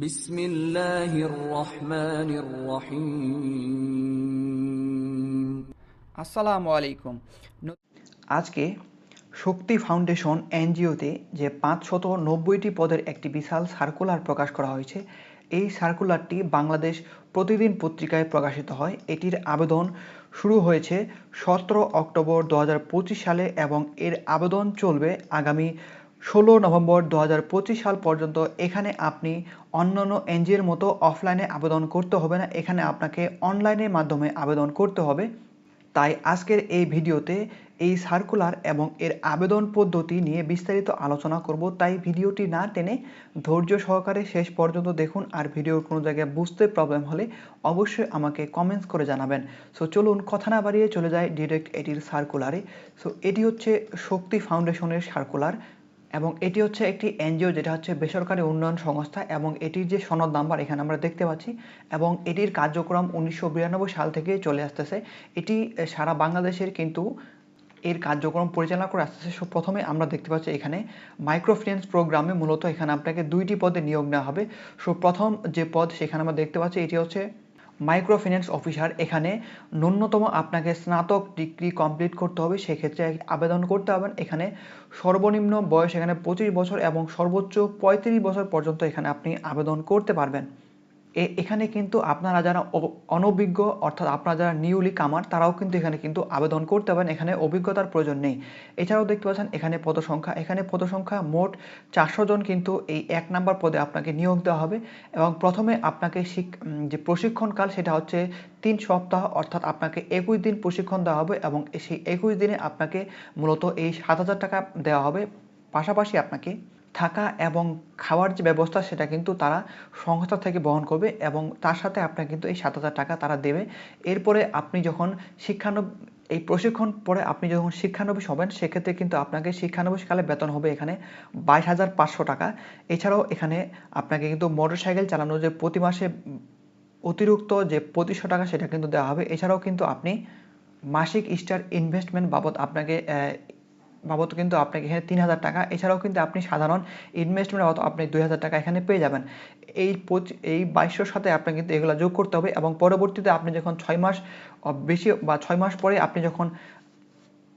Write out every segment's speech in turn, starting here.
বিসমিল্লাহির রহমানির রহিম। আসসালামু আলাইকুম। আজকে শক্তি ফাউন্ডেশন এনজিওতে যে পাঁচশত নব্বইটি পদের একটি বিশাল সার্কুলার প্রকাশ করা হয়েছে এই সার্কুলারটি বাংলাদেশ প্রতিদিন পত্রিকায় প্রকাশিত হয়। এটির আবেদন শুরু হয়েছে সতেরো অক্টোবর দু হাজার পঁচিশ সালে এবং এর আবেদন চলবে আগামী ষোলো নভেম্বর দু হাজার পঁচিশ সাল পর্যন্ত এখানে আপনি অন্যান্য এনজিওর মতো অফলাইনে আবেদন করতে হবে না। এখানে আপনাকে অনলাইনের মাধ্যমে আবেদন করতে হবে। তাই আজকের এই ভিডিওতে এই সার্কুলার এবং এর আবেদন পদ্ধতি নিয়ে বিস্তারিত আলোচনা করব। তাই ভিডিওটি না টেনে ধৈর্য সহকারে শেষ পর্যন্ত দেখুন আর ভিডিওর কোনো জায়গায় বুঝতে প্রবলেম হলে অবশ্যই আমাকে কমেন্টস করে জানাবেন। সো চলুন কথা না বাড়িয়ে চলে যায় ডিরেক্ট এটির সার্কুলারে সো এটি হচ্ছে শক্তি ফাউন্ডেশনের সার্কুলার এবং এটি হচ্ছে একটি এনজিও যেটা হচ্ছে বেসরকারি উন্নয়ন সংস্থা এবং এটির যে সনদ নাম্বার এখানে আমরা দেখতে পাচ্ছি এবং এটির কার্যক্রম উনিশশো বিরানব্বই সাল থেকে চলে আসতেছে। এটি সারা বাংলাদেশের কিন্তু এর কার্যক্রম পরিচালনা করে আসতেছে। সো প্রথমে আমরা দেখতে পাচ্ছি এখানে মাইক্রো ফিন্যান্স প্রোগ্রামে মূলত এখানে আপনাকে দুইটি পদে নিয়োগ নেওয়া হবে। সো প্রথম যে পদ সেখানে আমরা দেখতে পাচ্ছি এটি হচ্ছে মাইক্রো ফিন্যান্স অফিসার এখানে ন্যূনতম আপনাকে স্নাতক ডিগ্রি কমপ্লিট করতে হবে। সেক্ষেত্রে আবেদন করতে হবেন এখানে সর্বনিম্ন বয়স এখানে পঁচিশ বছর এবং সর্বোচ্চ পঁয়ত্রিশ বছর পর্যন্ত এখানে আপনি আবেদন করতে পারবেন। এখানে কিন্তু আপনারা যারা অনভিজ্ঞ, অর্থাৎ আপনারা যারা নিউলি কামার তারাও কিন্তু এখানে কিন্তু আবেদন করতে পারেন। এখানে অভিজ্ঞতার প্রয়োজন নেই। এছাড়াও দেখতে পাচ্ছেন, এখানে পদসংখ্যা এখানে পদসংখ্যা মোট চারশো জন কিন্তু এই এক নাম্বার পদে আপনাকে নিয়োগ দেওয়া হবে এবং প্রথমে আপনাকে যে প্রশিক্ষণকাল সেটা হচ্ছে তিন সপ্তাহ, অর্থাৎ আপনাকে একুশ দিন প্রশিক্ষণ দেওয়া হবে এবং সেই একুশ দিনে আপনাকে মূলত এই সাত হাজার টাকা দেওয়া হবে। পাশাপাশি আপনাকে থাকা এবং খাওয়ার যে ব্যবস্থা, সেটা কিন্তু তারা সংস্থা থেকে বহন করবে এবং তার সাথে আপনাকে কিন্তু এই সাত হাজার টাকা তারা দেবে। এরপরে আপনি যখন শিক্ষানব, এই প্রশিক্ষণ পরে আপনি যখন শিক্ষানবিশ হবেন, সেক্ষেত্রে কিন্তু আপনাকে শিক্ষানবিশকালে বেতন হবে এখানে বাইশ হাজার পাঁচশো টাকা। এছাড়াও এখানে আপনাকে কিন্তু মোটরসাইকেল চালানোর যে প্রতি মাসে অতিরিক্ত যে পঁচিশশো টাকা, সেটা কিন্তু দেওয়া হবে। এছাড়াও কিন্তু আপনি মাসিক স্টার ইনভেস্টমেন্ট বাবদ আপনাকে বাবদ কিন্তু আপনাকে এখানে তিন হাজার টাকা। এছাড়াও কিন্তু আপনি সাধারণ ইনভেস্টমেন্ট বাবদ আপনি দুই হাজার টাকা এখানে পেয়ে যাবেন। এই এই বাইশশোর সাথে আপনাকে কিন্তু এগুলো যোগ করতে হবে এবং পরবর্তীতে আপনি যখন ছয় মাস বেশি বা ছয় মাস পরে আপনি যখন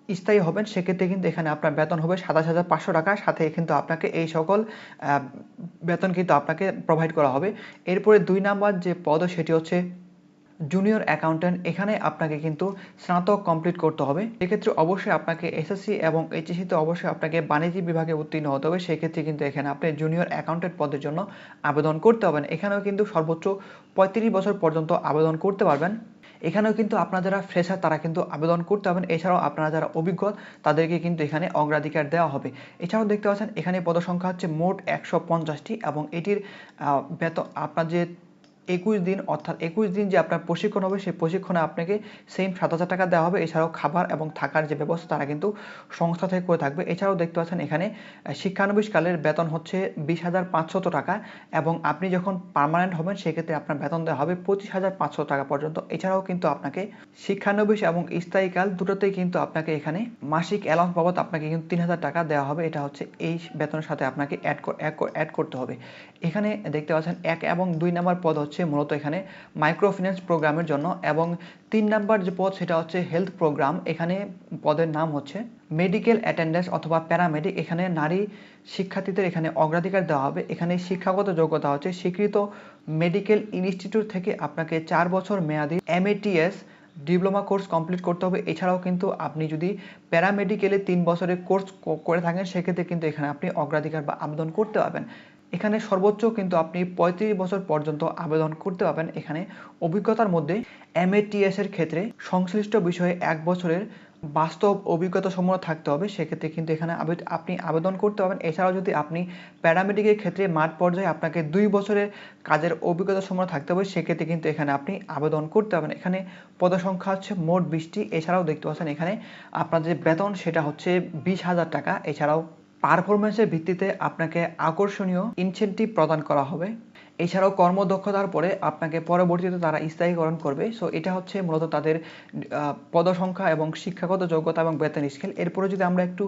স্থায়ী হবেন, সেক্ষেত্রে কিন্তু এখানে আপনার বেতন হবে সাতাশ হাজার পাঁচশো টাকা। সাথে কিন্তু আপনাকে এই সকল বেতন কিন্তু আপনাকে প্রোভাইড করা হবে। এরপরে দুই নাম্বার যে পদ, সেটি হচ্ছে জুনিয়র অ্যাকাউন্ট্যান্ট এখানে আপনাকে কিন্তু স্নাতক কমপ্লিট করতে হবে। সেক্ষেত্রে অবশ্যই আপনাকে এসএসসি এবং এইচএসসিতে অবশ্যই আপনাকে বাণিজ্য বিভাগে উত্তীর্ণ হতে হবে। সেক্ষেত্রে কিন্তু এখানে আপনি জুনিয়র অ্যাকাউন্ট্যান্ট পদের জন্য আবেদন করতে হবেন এখানেও কিন্তু সর্বোচ্চ পঁয়ত্রিশ বছর পর্যন্ত আবেদন করতে পারবেন। এখানেও কিন্তু আপনারা যারা ফ্রেশার তারা কিন্তু আবেদন করতে হবেন এছাড়াও আপনারা যারা অভিজ্ঞ, তাদেরকে কিন্তু এখানে অগ্রাধিকার দেওয়া হবে। এছাড়াও দেখতে পাচ্ছেন, এখানে পদসংখ্যা হচ্ছে মোট একশো পঞ্চাশটি এবং এটির বেতন, আপনার যে একুশ দিন, অর্থাৎ একুশ দিন যে আপনার প্রশিক্ষণ হবে, সেই প্রশিক্ষণে আপনাকে সেম সাত হাজার টাকা দেওয়া হবে। এছাড়াও খাবার এবং থাকার যে ব্যবস্থা, তারা কিন্তু সংস্থা থেকে করে থাকবে। এছাড়াও দেখতে পাচ্ছেন এখানে শিক্ষানবিশকালের বেতন হচ্ছে বিশ হাজার পাঁচশত টাকা এবং আপনি যখন পার্মানেন্ট হবেন, সেক্ষেত্রে আপনার বেতন দেওয়া হবে পঁচিশ হাজার পাঁচশো টাকা পর্যন্ত। এছাড়াও কিন্তু আপনাকে শিক্ষানবিশ এবং স্থায়ীকাল দুটোতেই কিন্তু আপনাকে এখানে মাসিক অ্যালাউন্স বাবদ আপনাকে কিন্তু তিন হাজার টাকা দেওয়া হবে। এটা হচ্ছে এই বেতনের সাথে আপনাকে অ্যাড অ্যাড করতে হবে। এখানে দেখতে পাচ্ছেন এক এবং দুই নাম্বার পদ হচ্ছে মূলত এখানে মাইক্রো ফিন্যান্স প্রোগ্রামের জন্য এবং তিন নাম্বার যে পদ সেটা হচ্ছে হেলথ প্রোগ্রাম এখানে পদের নাম হচ্ছে মেডিকেল অ্যাটেন্ডেন্স অথবা প্যারামেডিক এখানে নারী শিক্ষার্থীদের এখানে অগ্রাধিকার দেওয়া হবে। এখানে শিক্ষাগত যোগ্যতা হচ্ছে স্বীকৃত মেডিকেল ইনস্টিটিউট থেকে আপনাকে চার বছর মেয়াদি এমএটিএস ডিপ্লোমা কোর্স কমপ্লিট করতে হবে। এছাড়াও কিন্তু আপনি যদি প্যারামেডিকেলে তিন বছরের কোর্স করে থাকেন, সেক্ষেত্রে কিন্তু এখানে আপনি অগ্রাধিকার বা আবেদন করতে পারবেন। এখানে সর্বোচ্চ কিন্তু আপনি পঁয়ত্রিশ বছর পর্যন্ত আবেদন করতে পারবেন। এখানে অভিজ্ঞতার মধ্যে এমএটিএস এর ক্ষেত্রে সংশ্লিষ্ট বিষয়ে এক বছরের বাস্তব অভিজ্ঞতা সমূহ থাকতে হবে। সেক্ষেত্রে কিন্তু এখানে আপনি আবেদন করতে পারবেন। এছাড়াও যদি আপনি প্যারামেডিকের ক্ষেত্রে মাঠ পর্যায়ে আপনাকে দুই বছরের কাজের অভিজ্ঞতা সমূহ থাকতে হবে, সেক্ষেত্রে কিন্তু এখানে আপনি আবেদন করতে পারবেন। এখানে পদসংখ্যা হচ্ছে মোট বিশটি। এছাড়াও দেখতে পাচ্ছেন এখানে আপনার যে বেতন সেটা হচ্ছে বিশ হাজার টাকা। এছাড়াও পারফরমেন্সের ভিত্তিতে আপনাকে আকর্ষণীয় ইনসেন্টিভ প্রদান করা হবে। এছাড়াও কর্মদক্ষতার পরে আপনাকে পরবর্তীতে তারা স্থায়ীকরণ করবে। সো এটা হচ্ছে মূলত তাদের পদসংখ্যা এবং শিক্ষাগত যোগ্যতা এবং বেতন স্কেল এরপরে যদি আমরা একটু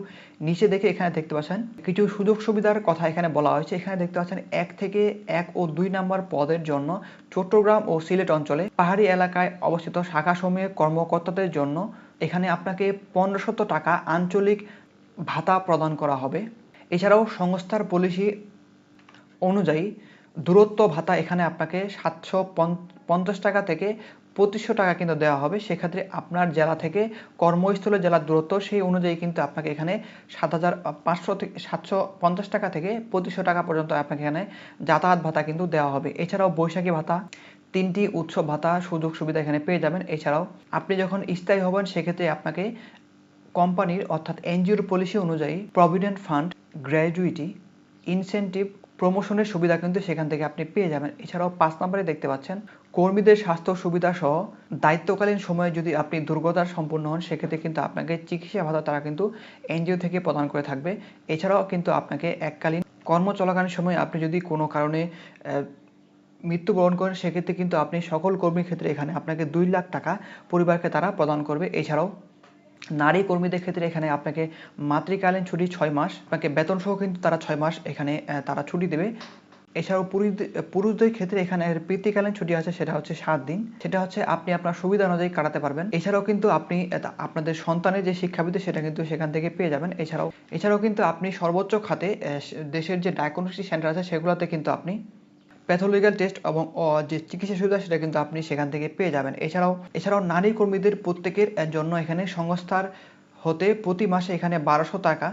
নিচে দেখে এখানে দেখতে পাচ্ছেন, কিছু সুযোগ সুবিধার কথা এখানে বলা হয়েছে। এখানে দেখতে পাচ্ছেন, এক থেকে এক ও দুই নাম্বার পদের জন্য চট্টগ্রাম ও সিলেট অঞ্চলে পাহাড়ি এলাকায় অবস্থিত শাখাসমূহের কর্মকর্তাদের জন্য এখানে আপনাকে পনেরোশত টাকা আঞ্চলিক ভাতা প্রদান করা হবে। এছাড়াও সংস্থার পলিসি অনুযায়ী দূরত্ব ভাতা এখানে আপনাকে সাতশো পঞ্চাশ টাকা থেকে পঁচিশশো টাকা কিন্তু দেওয়া হবে। সেক্ষেত্রে আপনার জেলা থেকে কর্মস্থলে জেলার দূরত্ব সেই অনুযায়ী কিন্তু আপনাকে এখানে সাত হাজার, পাঁচশো থেকে সাতশো পঞ্চাশ টাকা থেকে পঁচিশশো টাকা পর্যন্ত আপনাকে এখানে যাতায়াত ভাতা কিন্তু দেওয়া হবে। এছাড়াও বৈশাখী ভাতা, তিনটি উৎসব ভাতা সুযোগ সুবিধা এখানে পেয়ে যাবেন। এছাড়াও আপনি যখন স্থায়ী হবেন, সেক্ষেত্রে আপনাকে কোম্পানির, অর্থাৎ এনজিওর পলিসি অনুযায়ী প্রভিডেন্ট ফান্ড গ্র্যাজুইটি ইনসেন্টিভ প্রমোশনের সুবিধা কিন্তু সেখান থেকে আপনি পেয়ে যাবেন। এছাড়াও পাঁচ নম্বরে দেখতে পাচ্ছেন, কর্মীদের স্বাস্থ্য সুবিধা সহ দায়িত্বকালীন সময়ে যদি আপনি দুর্গতার সম্পূর্ণ হন, সেক্ষেত্রে কিন্তু আপনাকে চিকিৎসা ভাতা তারা কিন্তু এনজিও থেকে প্রদান করে থাকবে। এছাড়াও কিন্তু আপনাকে এককালীন কর্ম চলাকালীন সময় আপনি যদি কোনো কারণে মৃত্যুবরণ করেন, সেক্ষেত্রে কিন্তু আপনি সকল কর্মীর ক্ষেত্রে এখানে আপনাকে দুই লাখ টাকা পরিবারকে তারা প্রদান করবে। এছাড়াও নারী কর্মীদের ক্ষেত্রে এখানে আপনাকে মাতৃকালীন ছুটি ছয় মাস, আপনাকে বেতন সহ কিন্তু তারা ছয় মাস এখানে তারা ছুটি দেবে। এছাড়াও পুরুষদের পুরুষদের ক্ষেত্রে এখানে পিতৃকালীন ছুটি আছে, সেটা হচ্ছে সাত দিন। সেটা হচ্ছে আপনি আপনার সুবিধা অনুযায়ী কাটাতে পারবেন। এছাড়াও কিন্তু আপনি আপনাদের সন্তানের যে শিক্ষাবৃত্তি সেটা কিন্তু সেখান থেকে পেয়ে যাবেন। এছাড়াও এছাড়াও কিন্তু আপনি সর্বোচ্চ খাতে দেশের যে ডায়াগনস্টিক সেন্টার আছে, সেগুলোতে কিন্তু আপনি প্যাথোলজিক্যাল টেস্ট এবং যে চিকিৎসা সুবিধা সেটা কিন্তু আপনি সেখান থেকে পেয়ে যাবেন। এছাড়াও এছাড়াও নারী কর্মীদের প্রত্যেকের জন্য এখানে সংস্থার হতে প্রতি মাসে এখানে বারোশো টাকা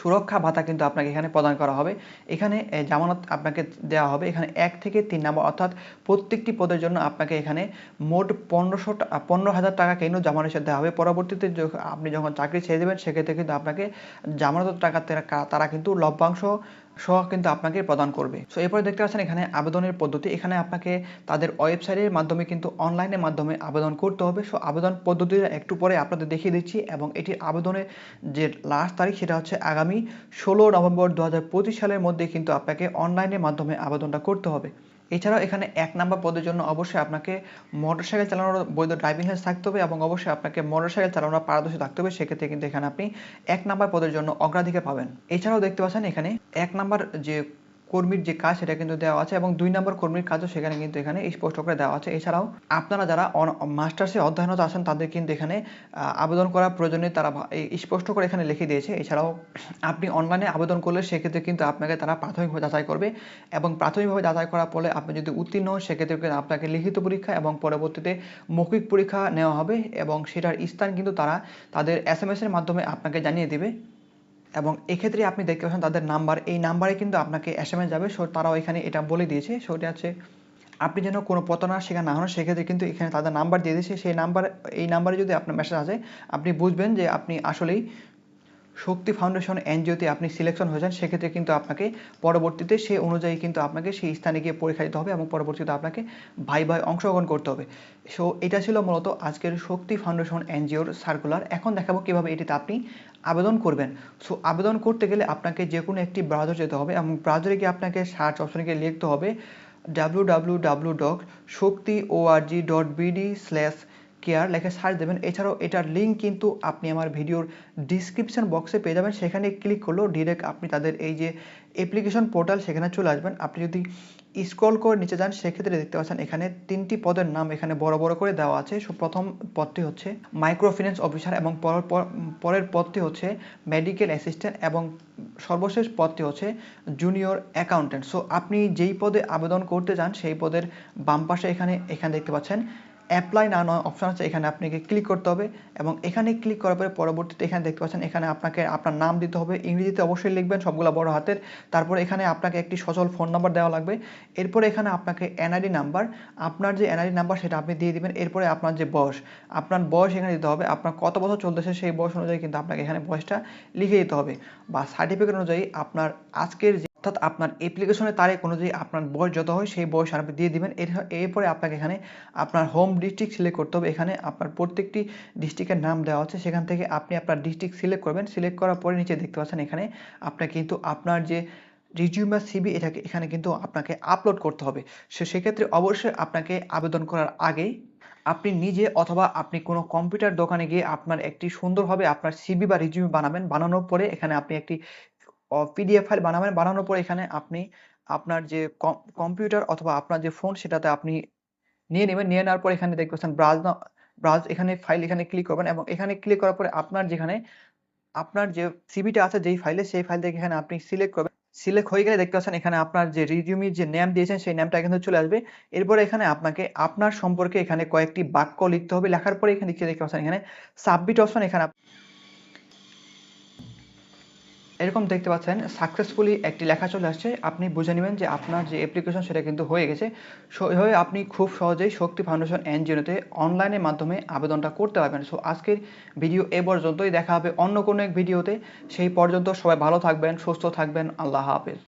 সুরক্ষা ভাতা কিন্তু আপনাকে এখানে প্রদান করা হবে। এখানে জামানত আপনাকে দেওয়া হবে। এখানে এক থেকে তিন নম্বর, অর্থাৎ প্রত্যেকটি পদের জন্য আপনাকে এখানে মোট পনেরোশো পনেরো হাজার টাকা কেন জামানত হিসেবে দেওয়া হবে। পরবর্তীতে আপনি যখন চাকরি ছেড়ে দেবেন, সেক্ষেত্রে কিন্তু আপনাকে জামানত টাকা তারা কিন্তু লভ্যাংশ সহ কিন্তু আপনাকে প্রদান করবে। সো এরপরে দেখতে পাচ্ছেন এখানে আবেদনের পদ্ধতি। এখানে আপনাকে তাদের ওয়েবসাইটের মাধ্যমে কিন্তু অনলাইনের মাধ্যমে আবেদন করতে হবে। সো আবেদন পদ্ধতিটা একটু পরে আপনাদের দেখিয়ে দিচ্ছি এবং এটির আবেদনের যে লাস্ট তারিখ সেটা হচ্ছে আগামী ষোলো নভেম্বর দু হাজার পঁচিশ সালের মধ্যে কিন্তু আপনাকে অনলাইনের মাধ্যমে আবেদনটা করতে হবে। এছাড়াও এখানে এক নাম্বার পদের জন্য অবশ্যই আপনাকে মোটরসাইকেল চালানোর বৈধ ড্রাইভিং লাইসেন্স থাকতে হবে এবং অবশ্যই আপনাকে মোটরসাইকেল চালানোর পারদর্শী থাকতে হবে। সেক্ষেত্রে কিন্তু এখানে আপনি এক নাম্বার পদের জন্য অগ্রাধিকার পাবেন। এছাড়াও দেখতে পাচ্ছেন এখানে এক নাম্বার যে কর্মীর যে কাজ, সেটা কিন্তু দেওয়া আছে এবং দুই নম্বর কর্মীর কাজও সেখানে কিন্তু এখানে স্পষ্ট করে দেওয়া আছে। এছাড়াও আপনারা যারা মাস্টার্সে অধ্যয়নরত আছেন, তাদের কিন্তু এখানে আবেদন করার প্রয়োজনে তারা স্পষ্ট করে এখানে লিখে দিয়েছে। এছাড়াও আপনি অনলাইনে আবেদন করলে সেক্ষেত্রে কিন্তু আপনাকে তারা প্রাথমিকভাবে যাচাই করবে এবং প্রাথমিকভাবে যাচাই করার ফলে আপনি যদি উত্তীর্ণ হন সেক্ষেত্রে কিন্তু আপনাকে লিখিত পরীক্ষা এবং পরবর্তীতে মৌখিক পরীক্ষা নেওয়া হবে এবং সেটার স্থান কিন্তু তারা তাদের এস এম এস এর মাধ্যমে আপনাকে জানিয়ে দিবে। এবং এক্ষেত্রে আপনি দেখতে পাচ্ছেন তাদের নাম্বার, এই নাম্বারে কিন্তু আপনাকে এস এম এস যাবে। সো তারাও এখানে এটা বলে দিয়েছে। সো এটা হচ্ছে, আপনি যেন কোনো প্রতারণার শিকার না হন, সেক্ষেত্রে কিন্তু এখানে তাদের নাম্বার দিয়ে দিয়েছে। সেই নাম্বার, এই নাম্বারে যদি আপনার মেসেজ আসে, আপনি বুঝবেন যে আপনি আসলেই শক্তি ফাউন্ডেশন এনজিওতে আপনি সিলেকশন হয়েছেন সেক্ষেত্রে কিন্তু আপনাকে পরবর্তীতে সে অনুযায়ী কিন্তু আপনাকে সেই স্থানে গিয়ে পরীক্ষা দিতে হবে এবং পরবর্তীতে আপনাকে ভাই ভাই অংশগ্রহণ করতে হবে। সো এটা ছিল মূলত আজকের শক্তি ফাউন্ডেশন এনজিওর সার্কুলার এখন দেখাবো কীভাবে এটিতে আপনি আবেদন করবেন। সো আবেদন করতে গেলে আপনাকে যে কোনো একটি ব্রাউজার যেতে হবে এবং ব্রাউজারে গিয়ে আপনাকে সার্চ অপশনে গিয়ে লিখতে হবে W W W dot Shakti ও ORG dot BD slash care লেখে সার্চ দেবেন। এছাড়াও এটার লিঙ্ক কিন্তু আপনি আমার ভিডিওর ডিসক্রিপশন বক্সে পেয়ে যাবেন। সেখানে ক্লিক করলেও ডিরেক্ট আপনি তাদের এই যে অ্যাপ্লিকেশন পোর্টাল সেখানে চলে আসবেন। আপনি যদি স্ক্রল করে নিচে যান, সেক্ষেত্রে দেখতে পাচ্ছেন এখানে তিনটি পদের নাম এখানে বড় বড় করে দেওয়া আছে। প্রথম পদটি হচ্ছে মাইক্রো ফিন্যান্স অফিসার এবং পরের পর- পরের পদটি হচ্ছে মেডিকেল অ্যাসিস্ট্যান্ট এবং সর্বশেষ পদটি হচ্ছে জুনিয়র অ্যাকাউন্ট্যান্ট সো আপনি যেই পদে আবেদন করতে চান, সেই পদের বাম পাশে এখানে এখানে দেখতে পাচ্ছেন অ্যাপ্লাই না নয় অপশন আছে, এখানে আপনাকে ক্লিক করতে হবে এবং এখানে ক্লিক করার পরে পরবর্তীতে এখানে দেখতে পাচ্ছেন, এখানে আপনাকে আপনার নাম দিতে হবে, ইংরেজিতে অবশ্যই লিখবেন, সবগুলো বড় হাতের। তারপর এখানে আপনাকে একটি সচল ফোন নাম্বার দেওয়া লাগবে। এরপরে এখানে আপনাকে এনআইডি নাম্বার আপনার যে এনআইডি নাম্বার সেটা আপনি দিয়ে দিবেন। এরপরে আপনার যে বয়স, আপনার বয়স এখানে দিতে হবে, আপনার কত বছর চলতেছে সেই বয়স অনুযায়ী কিন্তু আপনাকে এখানে বয়সটা লিখে দিতে হবে। বা সার্টিফিকেট অনুযায়ী আপনার আজকের যে অর্থাৎ আপনার অ্যাপ্লিকেশনের তারিখ অনুযায়ী আপনার বয়স যত হয়, সেই বয়স আপনি দিয়ে দিবেন। এরপরে আপনাকে এখানে আপনার হোম ডিস্ট্রিক্ট সিলেক্ট করতে হবে। এখানে আপনার প্রত্যেকটি ডিস্ট্রিক্টের নাম দেওয়া আছে। সেখান থেকে আপনি আপনার ডিস্ট্রিক্ট সিলেক্ট করবেন। সিলেক্ট করার পরে নিচে দেখতে পাচ্ছেন এখানে আপনার কিন্তু আপনার যে রিজিউম বা সিবি এটাকে এখানে কিন্তু আপনাকে আপলোড করতে হবে। সে, সেক্ষেত্রে অবশ্যই আপনাকে আবেদন করার আগেই আপনি নিজে অথবা আপনি কোনো কম্পিউটার দোকানে গিয়ে আপনার একটি সুন্দরভাবে আপনার সিবি বা রিজিউম বানাবেন। বানানোর পরে এখানে আপনি একটি পিডিএফ ফাইল বানাবেন, বানানোর পর এখানে আপনি আপনার যে কম্পিউটার অথবা আপনার যে ফোন সেটাতে আপনি নিয়ে নেবেন। নিয়ে নেওয়ার পর এখানে দেখতে পাচ্ছেন ব্রাউজ ব্রাউজ এখানে ফাইল এখানে ক্লিক করবেন এবং এখানে ক্লিক করার পরে আপনার যেখানে আপনার যে সিবিটা আছে যেই ফাইলে সেই ফাইল থেকে এখানে আপনি সিলেক্ট করবেন। সিলেক্ট হয়ে গেলে দেখতে পাচ্ছেন এখানে আপনার যে রিজিউমির যে নেম দিয়েছেন, সেই নেমটা এখানে চলে আসবে। এরপরে এখানে আপনাকে আপনার সম্পর্কে এখানে কয়েকটি বাক্য লিখতে হবে। লেখার পরে এখানে দেখতে পাচ্ছেন এখানে সাবমিট অপশন এখানে এরকম দেখতে পাচ্ছেন সাকসেসফুলি একটি লেখা চলে আসছে। আপনি বুঝে নেবেন যে আপনার যে অ্যাপ্লিকেশন সেটা কিন্তু হয়ে গেছে। এভাবে আপনি খুব সহজেই শক্তি ফাউন্ডেশন এনজিওতে অনলাইনের মাধ্যমে আবেদনটা করতে পারবেন। সো, আজকের ভিডিও এ পর্যন্তই। দেখা হবে অন্য কোনো এক ভিডিওতে সেই পর্যন্ত সবাই ভালো থাকবেন, সুস্থ থাকবেন। আল্লাহ হাফেজ।